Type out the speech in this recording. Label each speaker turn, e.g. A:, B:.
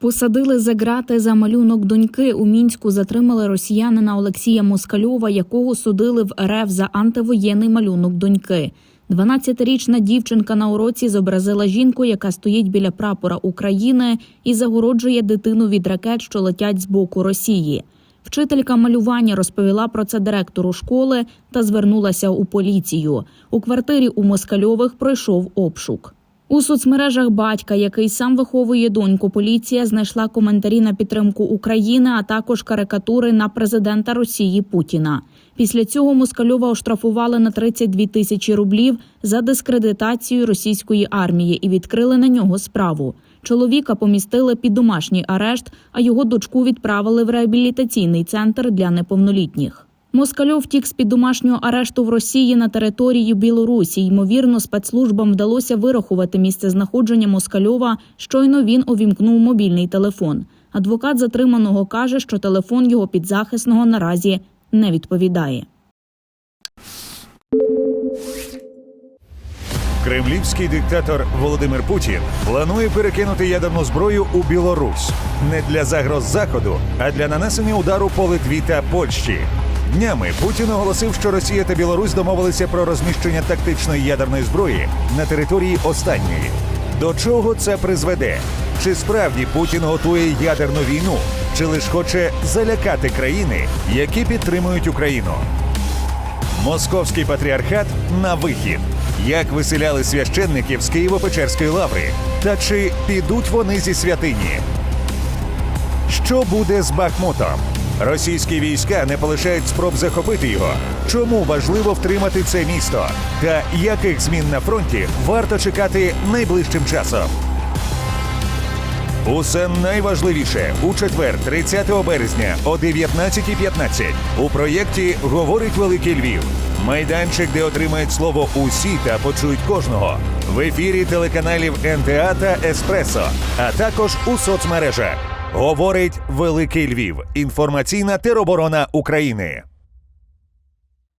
A: Посадили за грати за малюнок доньки. У мінську затримали росіянина Олексія Москальова, якого судили в РФ за антивоєнний малюнок доньки. 12-річна дівчинка на уроці зобразила жінку, яка стоїть біля прапора України і загороджує дитину від ракет, що летять з боку Росії. Вчителька малювання розповіла про це директору школи та звернулася у поліцію. У квартирі у Москальових пройшов обшук. У соцмережах батька, який сам виховує доньку, поліція знайшла коментарі на підтримку України, а також карикатури на президента Росії Путіна. Після цього Москальова оштрафували на 32 тисячі рублів за дискредитацію російської армії і відкрили на нього справу. Чоловіка помістили під домашній арешт, а його дочку відправили в реабілітаційний центр для неповнолітніх. Москальов втік з під домашнього арешту в Росії на території Білорусі. Ймовірно, спецслужбам вдалося вирахувати місце знаходження Москальова. Щойно він увімкнув мобільний телефон. Адвокат затриманого каже, що телефон його підзахисного наразі не відповідає.
B: Кремлівський диктатор Володимир Путін планує перекинути ядерну зброю у Білорусь не для загроз заходу, а для нанесення удару по Литві та Польщі. Днями Путін оголосив, що Росія та Білорусь домовилися про розміщення тактичної ядерної зброї на території останньої. До чого це призведе? Чи справді Путін готує ядерну війну, чи лиш хоче залякати країни, які підтримують Україну? Московський патріархат на вихід. Як виселяли священників з Києво-Печерської лаври? Та чи підуть вони зі святині? Що буде з Бахмутом? Російські війська не полишають спроб захопити його. Чому важливо втримати це місто? Та яких змін на фронті варто чекати найближчим часом? Усе найважливіше у четвер, 30 березня о 19.15 у проєкті Говорить Великий Львів. Майданчик, де отримають слово усі та почують кожного. В ефірі телеканалів НТА та Еспресо, а також у соцмережах. Говорить Великий Львів. Інформаційна тероборона України.